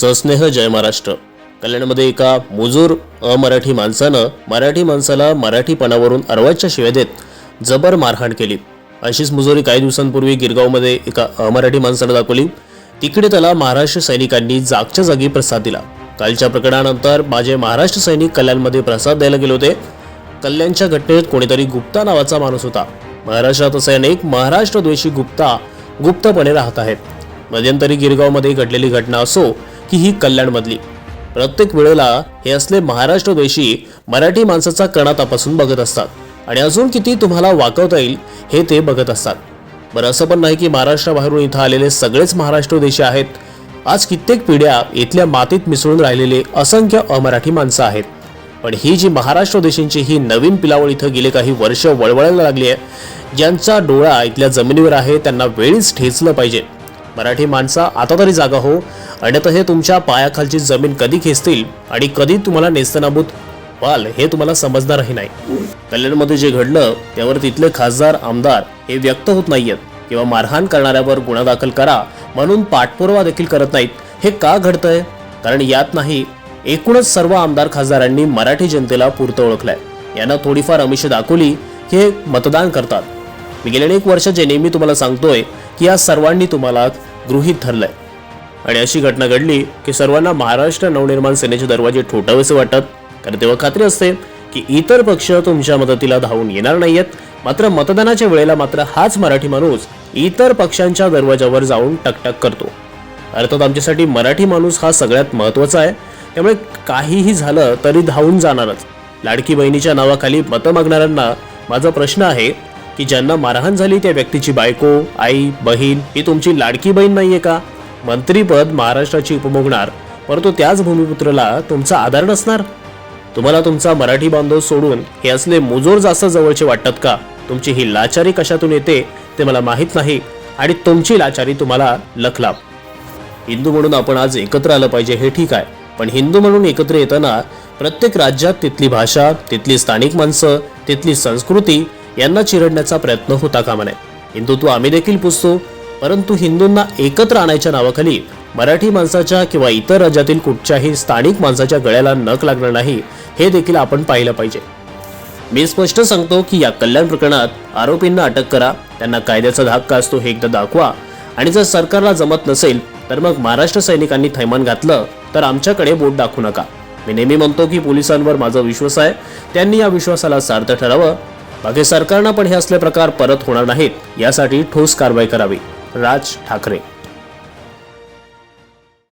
सस्नेह जय महाराष्ट्र. कल्याणमध्ये एका मुजूर अमराठी माणसानं मराठी माणसाला मराठीपणावरून अर्वाच्या शिव्या देत जबर मारहाण केली. अशीच मुजोरी काही दिवसांपूर्वी गिरगावमध्ये एका अमराठी माणसानं दाखवली. तिकडे त्याला महाराष्ट्र सैनिकांनी जागच्या जागी प्रसाद दिला. कालच्या प्रकरणानंतर माझे महाराष्ट्र सैनिक कल्याणमध्ये प्रसाद द्यायला गेले होते. कल्याणच्या घटनेत कोणीतरी गुप्ता नावाचा माणूस होता. महाराष्ट्रात असे अनेक महाराष्ट्रद्वेषी गुप्ता गुप्तपणे राहत आहेत. मध्यंतरी गिरगावमध्ये घडलेली घटना असो की ही कल्याणमधली. प्रत्येक वेळेला हे असले महाराष्ट्र देशी मराठी माणसाचा कणा तपासून बघत असतात. आणि अजून किती तुम्हाला वाकवता येईल हे ते बघत असतात. बरं असं पण नाही की महाराष्ट्राबाहेरून इथं आलेले सगळेच महाराष्ट्र देशी आहेत. आज कित्येक पिढ्या इथल्या मातीत मिसळून राहिलेले असंख्य अमराठी माणसं आहेत. पण ही जी महाराष्ट्र देशांची ही नवीन पिलावळ इथं गेले काही वर्ष वळवळायला लागली आहे ज्यांचा डोळा इथल्या जमिनीवर आहे त्यांना वेळीच ठेचलं पाहिजे. मराठी माणसा आता तरी जागा हो. अन्यथा हे तुमच्या पायाखालची जमीन कधी खेचतील आणि कधी तुम्हाला नेस्तनाबूत व्हाल हे तुम्हाला समजणारही नाही. कल्याणमध्ये जे घडलं त्यावर तिथले खासदार आमदार हे व्यक्त होत नाहीयेत. किंवा मारहाण करणाऱ्यावर गुन्हा दाखल करा म्हणून पाठपुरावा देखील करत नाहीत. हे का घडतंय? कारण यात नाही एकूणच सर्व आमदार खासदारांनी मराठी जनतेला पुरतं ओळखलंय. यांना थोडीफार अमिष दाखवली हे मतदान करतात. मी गेल्या अनेक वर्षाचे नेहमी तुम्हाला सांगतोय की या सर्वांनी तुम्हाला गृहीत धरलंय. आणि अशी घटना घडली की सर्वांना महाराष्ट्र नवनिर्माण सेनेचे दरवाजे ठोठावेसे वाटतात कारण तेव्हा खात्री असते की इतर पक्ष तुमच्या मदतीला धावून येणार नाहीयेत. मात्र मतदानाच्या वेळेला मात्र हाच मराठी माणूस इतर पक्षांच्या दरवाजावर जाऊन टकटक करतो. अर्थात आमच्यासाठी मराठी माणूस हा सगळ्यात महत्त्वाचा आहे. त्यामुळे काहीही झालं तरी धावून जाणारच. लाडकी बहिणीच्या नावाखाली मतं मागणाऱ्यांना माझा प्रश्न आहे की ज्यांना मारहाण झाली त्या व्यक्तीची बायको आई बहीण ही तुमची लाडकी बहीण नाहीये का? मंत्रीपद महाराष्ट्राची उपभोगणार परंतु त्याच भूमिपुत्राला तुमचा आधार नसणार? तुम्हाला तुमचा मराठी बांधव सोडून हे असले मुजोर जास्त जवळचे वाटतात का? तुमची ही लाचारी कशातून येते ते मला माहीत नाही आणि तुमची लाचारी तुम्हाला लखलाप हिंदू म्हणून आपण आज एकत्र आलं पाहिजे हे ठीक आहे. पण हिंदू म्हणून एकत्र येताना प्रत्येक राज्यात तिथली भाषा तिथली स्थानिक माणसं तिथली संस्कृती यांना चिरडण्याचा प्रयत्न होता कामा नये. हिंदुत्व आम्ही देखील पुजतो परंतु हिंदूंना एकत्र आणायच्या नावाखाली मराठी माणसाच्या किंवा इतर राज्यातील कुठच्याही स्थानिक माणसाच्या गळ्याला नख लागणार नाही हे देखील आपण पाहिलं पाहिजे. मी स्पष्ट सांगतो की या कल्याण प्रकरणात आरोपींना अटक करा त्यांना कायद्याचा धाक का असतो हे एकदा दाखवा आणि जर सरकारला जमत नसेल तर मग महाराष्ट्र सैनिकांनी थैमान घातलं तर आमच्याकडे बोट दाखवू नका. मी नेहमी म्हणतो की पोलिसांवर माझा विश्वास आहे त्यांनी या विश्वासाला सार्थ ठरावं बाकी सरकारनं पण हे असले प्रकार परत होणार नाहीत. यासाठी ठोस कारवाई करावी. राज ठाकरे.